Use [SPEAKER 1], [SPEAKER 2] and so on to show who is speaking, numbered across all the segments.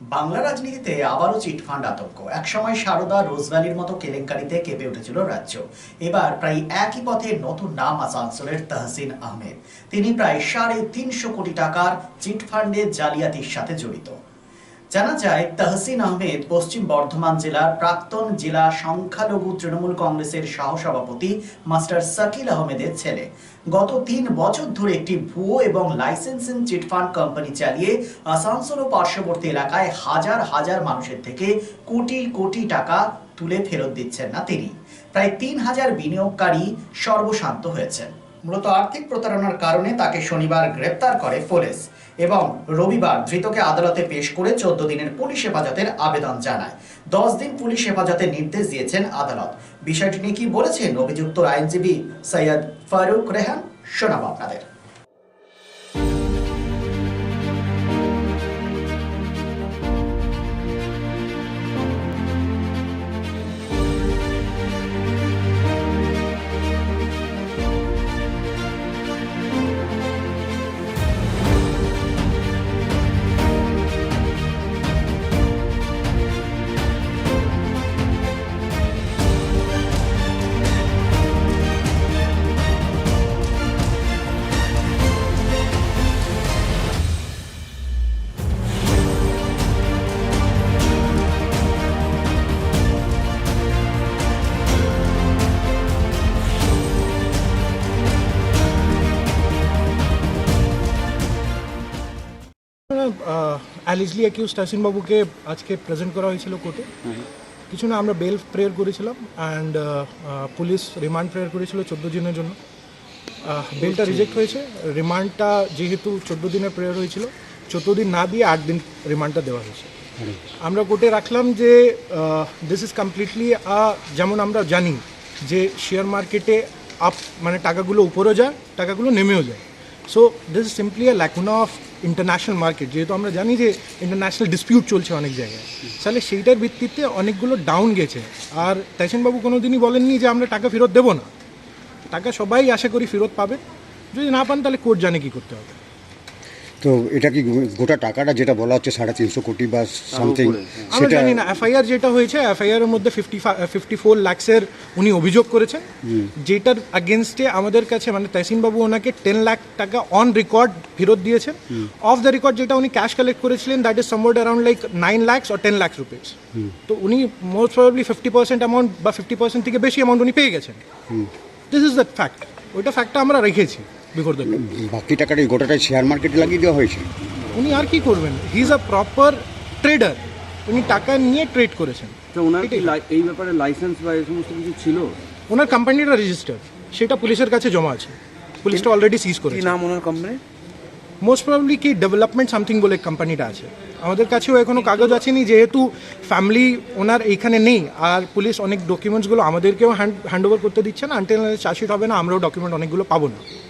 [SPEAKER 1] বাংলা রাজনীতিতে আবারও চিটফান্ড আতঙ্ক। একসময় সারদা রোজভ্যালির মতো কেলেঙ্কারিতে কেঁপে উঠেছিল রাজ্য। এবার প্রায় একই পথে নতুন নাম আসানসোলের তহসিন আহমেদ। তিনি প্রায় সাড়ে তিনশো কোটি টাকার চিটফান্ডে জালিয়াতির সাথে জড়িত। জানা যায়, তহসিন আহমেদ পশ্চিম বর্ধমান জেলার প্রাক্তন জেলা সংখ্যালঘু তৃণমূল কংগ্রেসের সহসভাপতি মাস্টার সাকিল আহমেদের ছেলে। গত তিন বছর ধরে একটি ভুয়ো এবং লাইসেন্সিং চিটফান্ড কোম্পানি চালিয়ে আসানসোল ও পার্শ্ববর্তী এলাকায় হাজার হাজার মানুষের থেকে কোটি কোটি টাকা তুলে ফেরত দিচ্ছেন না তিনি। প্রায় তিন হাজার বিনিয়োগকারী সর্বশান্ত হয়েছেন। মূলত আর্থিক প্রতারণার কারণে তাকে শনিবার গ্রেপ্তার করে পুলিশ এবং রবিবার ধৃতকে আদালতে পেশ করে চোদ্দ দিনের পুলিশ হেফাজতের আবেদন জানায়। দশ দিন পুলিশ হেফাজতে নির্দেশ দিয়েছেন আদালত। বিষয়টি নিয়ে কি বলেছেন অভিযুক্ত আইনজীবী সৈয়দ ফারুক রেহান? শোনাব আপনাদের।
[SPEAKER 2] অ্যালিজলি অ্যাকিউজ তাসিন বাবুকে আজকে প্রেজেন্ট করা হয়েছিল কোর্টে। কিছু না আমরা বেল প্রেয়ার করেছিলাম অ্যান্ড পুলিশ রিমান্ড প্রেয়ার করেছিল চোদ্দ দিনের জন্য। বেলটা রিজেক্ট হয়েছে। রিমান্ডটা যেহেতু চোদ্দ দিনের প্রেয়ার হয়েছিল চোদ্দ দিন না দিয়ে আট দিন রিমান্ডটা দেওয়া হয়েছে। আমরা কোর্টে রাখলাম যে দিস ইজ কমপ্লিটলি যেমন আমরা জানি যে শেয়ার মার্কেটে আপ মানে টাকাগুলো উপরেও যায় টাকাগুলো নেমেও যায়। So this is simply a lacuna of international market যেহেতু আমরা জানি যে ইন্টারন্যাশনাল ডিসপিউট চলছে অনেক জায়গায়। তাহলে সেইটার ভিত্তিতে অনেকগুলো ডাউন গেছে। আর তাইসেনবাবু কোনো দিনই বলেননি যে আমরা টাকা ফেরত দেবো না। টাকা সবাই আশা করি ফেরত পাবে। যদি না পান তাহলে কোর্ট জানে কী করতে হবে।
[SPEAKER 3] তো এটা কি গোটা টাকাটা যেটা বলা হচ্ছে সাড়ে তিনশো কোটি বা সামথিং
[SPEAKER 2] আমরা
[SPEAKER 3] সেটা
[SPEAKER 2] জানি না এফআইআর যেটা হয়েছে এফআইআর এর মধ্যে ফিফটি ফিফটি ফোর ল্যাক্সের উনি অভিযোগ করেছেন। যেটার আগেনস্টে আমাদের কাছে মানে তহসিন বাবু ওনাকে টেন লাখ টাকা অন রেকর্ড ফেরত দিয়েছেন। অফ দ্য রেকর্ড যেটা উনি ক্যাশ কালেক্ট করেছিলেন that is somewhere around like nine lakhs or ten lakhs rupees তো উনি most probably fifty percent amount বা ফিফটি পার্সেন্ট থেকে বেশি অ্যামাউন্ট উনি পেয়ে গেছেন। দিস ইজ দ্য ফ্যাক্ট ওইটা ফ্যাক্টটা আমরা রেখেছি। বিফোর দ্য
[SPEAKER 3] বাকি টাকাটা গোটাটাই শেয়ার মার্কেটে লাগিয়ে দেওয়া হয়েছে।
[SPEAKER 2] উনি আর কি করবেন? He is a proper trader উনি টাকা নিয়ে ট্রেড করেছেন।
[SPEAKER 4] তো ওনার কি লাই- এই ব্যাপারে লাইসেন্স বা এই সমস্ত কিছু ছিল?
[SPEAKER 2] ওনার কোম্পানিটা রেজিস্টার সেটা পুলিশের কাছে জমা আছে। পুলিশটা অলরেডি সিজ
[SPEAKER 4] কি নাম ওনার কোম্পানি
[SPEAKER 2] মোস্ট প্রবলি কি ডেভেলপমেন্ট সামথিং বলে কোম্পানিটা আছে। আমাদের কাছেও এখনও কাগজ আসেনি যেহেতু ফ্যামিলি ওনার এইখানে নেই আর পুলিশ অনেক ডকুমেন্টসগুলো আমাদেরকেও হ্যান্ড হ্যান্ড ওভার করতে দিচ্ছে না। আনটেল চার্জশিট হবে না আমরাও ডকুমেন্ট অনেকগুলো পাবো না।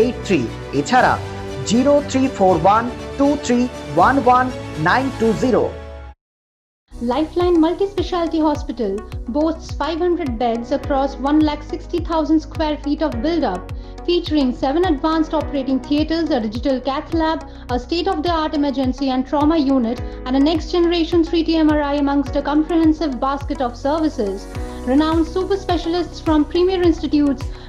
[SPEAKER 1] এইট থ্রি এছাড়া zero three four one two three one one nine two zero
[SPEAKER 5] Lifeline Multi-Specialty Hospital boasts 500 beds across 1,60,000 square feet of build-up, featuring 7 advanced operating theatres, a digital cath lab, a state-of-the-art emergency and trauma unit, and a next-generation 3T MRI amongst a comprehensive basket of services. Renowned super specialists from premier institutes